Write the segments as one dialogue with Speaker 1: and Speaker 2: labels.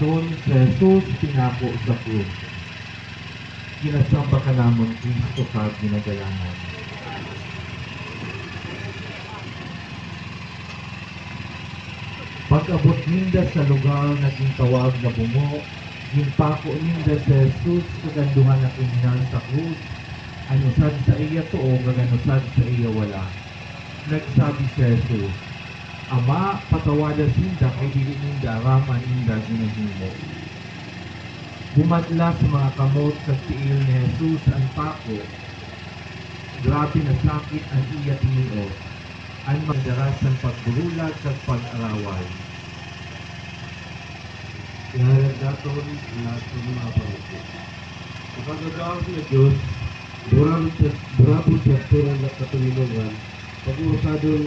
Speaker 1: son sa Jesus pinako sa krus. Ginasamba ka namon Kristo ka ginagalangan. Pag-abot ninda sa lugar na tawag na bumo, yung pako ninda sa Jesus kaganduhan na kininan sa krus, anusad sa iya to o gaganusad sa iya wala. Nagsabi si Jesus, Ama, patawada sinda kay dili ninda raman ninda ginahimo. Bumadla sa mga kamot sa tiil ni Jesus ang pako. Grabe na sakit ang iya tinio. Ang magdaras ng pagburulag sa pag-araway.
Speaker 2: Iharap nato lahat ng mga parito. Sa pagkakaos na Diyos, bravo siya, bravo siya pero na katuwinungan, pag-uusadon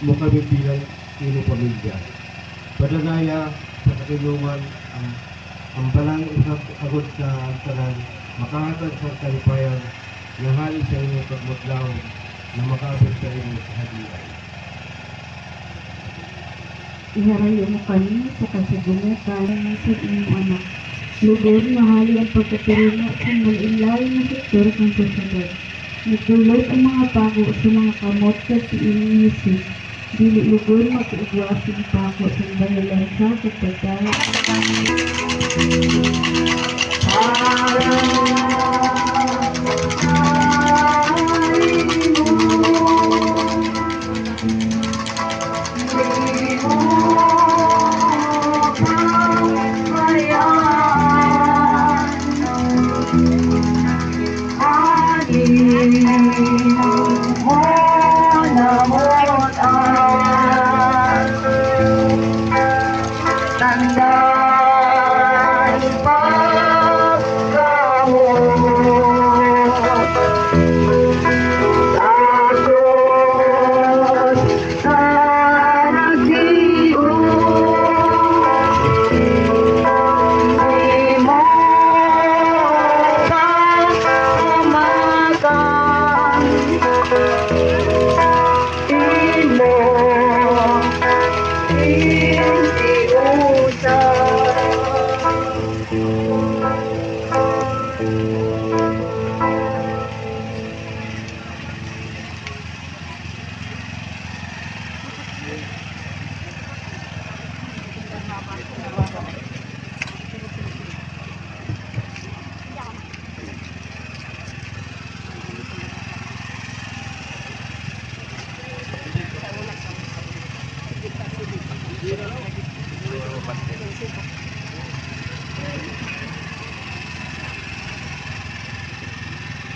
Speaker 2: mo kami bilang ino pamilya. Padagaya sa katulungan ang ang balang usap agod sa tanan, makahatag sa kalipayan, nga hali sa inyo pagmutlaw, na makaabot sa inyo sa hadiyan.
Speaker 3: Iharayo mo kami sa kasagumukan sa inyong anak. Lugod mahali ang pagkatirino sa malinlay na sektor ng kasagal. Nagdulot ang mga pago sa mga kamot sa Jesus. Dili lugod magkaugwasin pago sa bayalan sa kapagdala.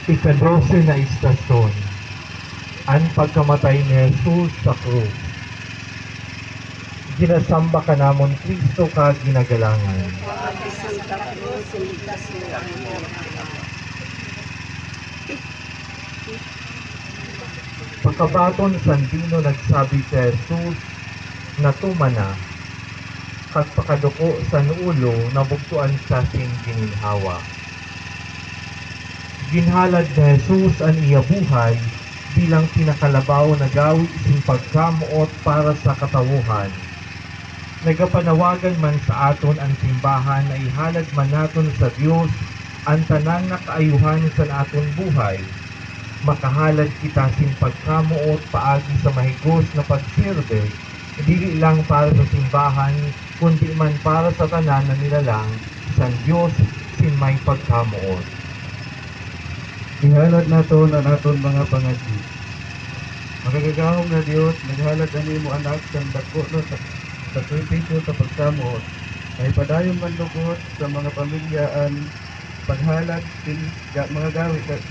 Speaker 1: Ikadose na istasyon, ang pagkamatay ni Jesus sa krus. Ginasamba ka namon Kristo ka ginagalangan. Pagkabaton sandino nagsabi si Jesus na tumana kag pakaduko sa ulo na bugtuan sa sing gininhawa. Ginhalad ni Jesus ang iya buhay bilang pinakalabaw na gawi sing pagkamuot para sa katawuhan. Nagapanawagan man sa aton ang simbahan na ihalad man naton sa Dios ang tanan na kaayuhan sa aton buhay. Makahalad kita sing pagkamuot paagi sa mahigos na pagsirbe, dili lang para sa simbahan, kundi man para sa tanan na nilalang sa Dios sin may pagkamuot.
Speaker 2: Ihalad nato na naton mga pangagi. Magagagahong na Diyos, naghalad ani mo anak sa dako no sa sakripisyo sa pagkamuot. Ay padayon man sa mga pamilyaan paghalad din ga, mga gawi sa,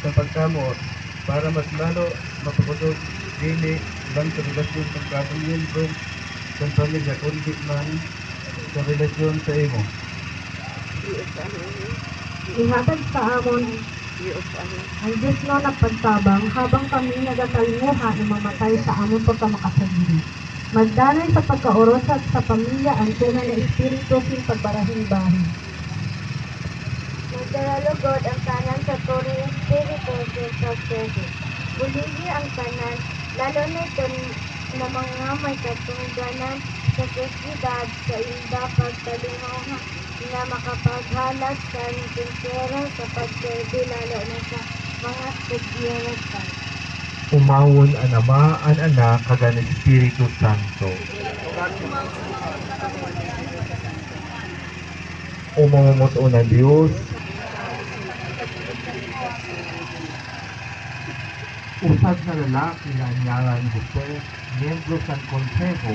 Speaker 2: sa pagkamuot para mas lalo mapapusog dili lang sa relasyon sa kapamilya sa pamilya kundi man sa relasyon sa imo.
Speaker 3: Ihatag sa amon ang Diyos no nagpagtabang habang kami nagakalmuha na mamatay sa amon pagkamakasagiri. Magdanay sa pagkaoros at sa pamilya ang tunay na espiritu sin pagbarahing bahin.
Speaker 4: Magdaralugod ang tanan sa turing espiritu sa Kristo. Buligi ang tanan, lalo na ito na mga may katungganan sa sosyedad sa ilda pagtalingaw na makapaghalat sa nitinsera sa pagserbi lalo na sa mga kagyeratan.
Speaker 1: Umawon ang Ama, ang Anak, kagan Espiritu Santo. Umamamot o na Diyos, Usad na lalaki na anyaran Jose, miyembro sa konseho,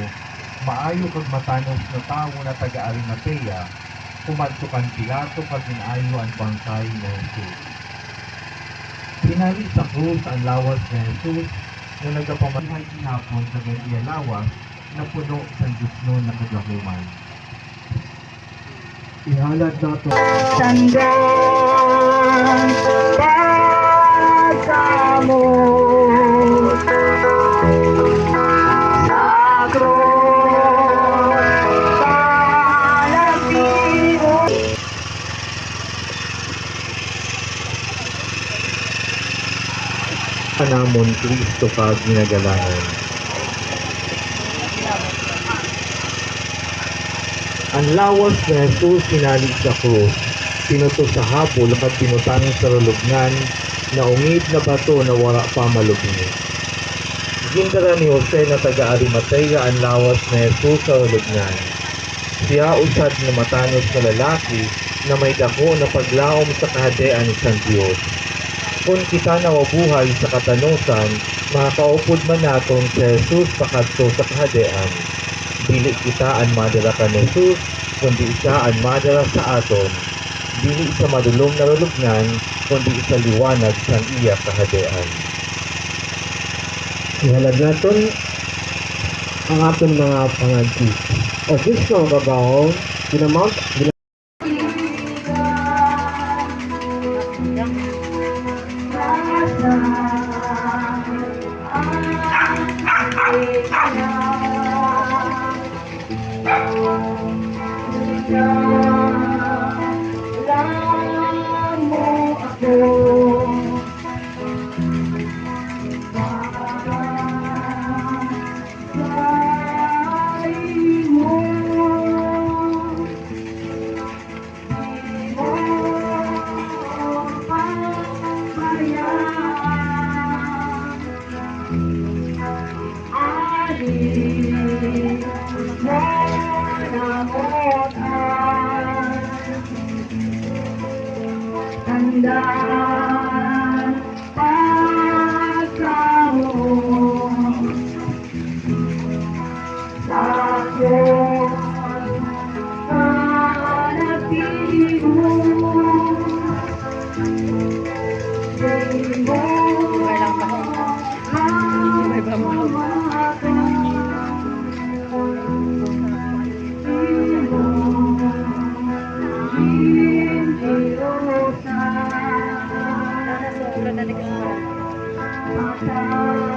Speaker 1: maayo kag matanos na tawo na taga Arimatea, kumadtukan Pilato pag inayo ang bangkay ni Jesus. Hinali sa krus ang lawas ni Jesus na nagapamahay hinapon sa ganyan lawas na puno sa Diyos na kagahuman. Ihalad nato
Speaker 3: Sandan pagkamo
Speaker 1: namon Kristo kag ginagalangan. Ang lawas ni Jesus sinali sa krus, pinuto sa habol kag pinutang sa rulugnan na ungid na bato na wala pa malugni. Gindara ni Jose na taga Arimatea ang lawas ni Jesus sa rulugnan. Siya usad na matanos na lalaki na may dako na paglaom sa kahadean sa Diyos kung kita nawabuhay sa katanusan, makakaupod man naton si Jesus pakadto sa kahadean. Dili kita ang madala ka Jesus, kundi siya ang madala sa aton. Dili sa madulong na rulugnan, kundi sa liwanag sa iya kahadean. Ihalad naton ang aton mga pangadti. O Kristo ang babaw, ginamount,
Speaker 5: 哎呀！Thank you.